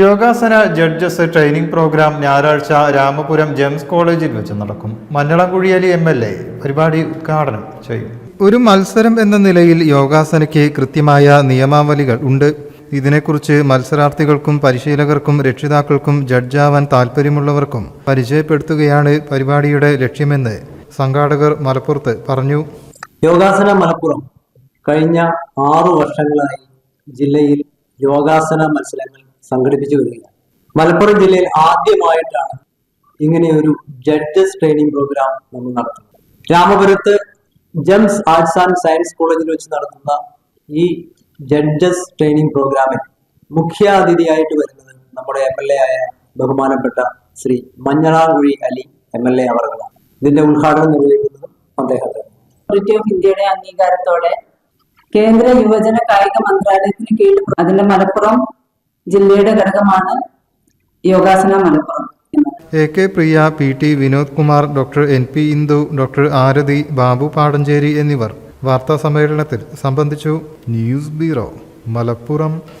യോഗാസന judges training programme ഞായറാഴ്ച Ramapuram Gems കോളേജിൽ വെച്ച് നടക്കും. മഞ്ഞളംകുഴിയലി എം എൽ എ പരിപാടി ഉദ്ഘാടനം ചെയ്യും. ഒരു മത്സരം എന്ന നിലയിൽ യോഗാസനയ്ക്ക് കൃത്യമായ നിയമാവലികൾ ഉണ്ട്. ഇതിനെക്കുറിച്ച് മത്സരാർത്ഥികൾക്കും പരിശീലകർക്കും രക്ഷിതാക്കൾക്കും ജഡ്ജാവാൻ താൽപ്പര്യമുള്ളവർക്കും പരിചയപ്പെടുത്തുകയാണ് പരിപാടിയുടെ ലക്ഷ്യമെന്ന് സംഘാടകർ മലപ്പുറത്ത് പറഞ്ഞു. യോഗാസന മലപ്പുറം കഴിഞ്ഞ ആറു വർഷങ്ങളായി ജില്ലയിൽ യോഗാസന മത്സരങ്ങൾ സംഘടിപ്പിച്ചു വരികയാണ് മലപ്പുറം ജില്ലയിൽ ആദ്യമായിട്ടാണ് ഇങ്ങനെ ഒരു ജഡ്ജസ് ട്രെയിനിങ് പ്രോഗ്രാം നമ്മൾ നടത്തുന്നത്. രാമപുരത്ത് ജെംസ് ആർട്സ് ആൻഡ് സയൻസ് കോളേജിൽ വെച്ച് നടത്തുന്ന ഈ ജഡ്ജസ് ട്രെയിനിങ് പ്രോഗ്രാമിൽ മുഖ്യാതിഥിയായിട്ട് വരുന്നത് നമ്മുടെ എം എൽ എ ആയ ബഹുമാനപ്പെട്ട Shri Manjalamkuzhi Ali M L A അവർകളാണ്. ഇതിന്റെ ഉദ്ഘാടനം നിർവഹിക്കുന്നത് ഓഫ് ഇന്ത്യയുടെ അംഗീകാരത്തോടെ കേന്ദ്ര യുവജന കായിക മന്ത്രാലയത്തിന് കീഴിൽ അതിന്റെ മലപ്പുറം ജില്ലയുടെ ഘടകമാണ് Yogasana Malappuram A K Priya P T Vinod Kumar doctor N P Indu doctor Arathi Babu Padancheri എന്നിവർ വാർത്താ സമ്മേളനത്തിൽ സംബന്ധിച്ചു. News bureau Malappuram.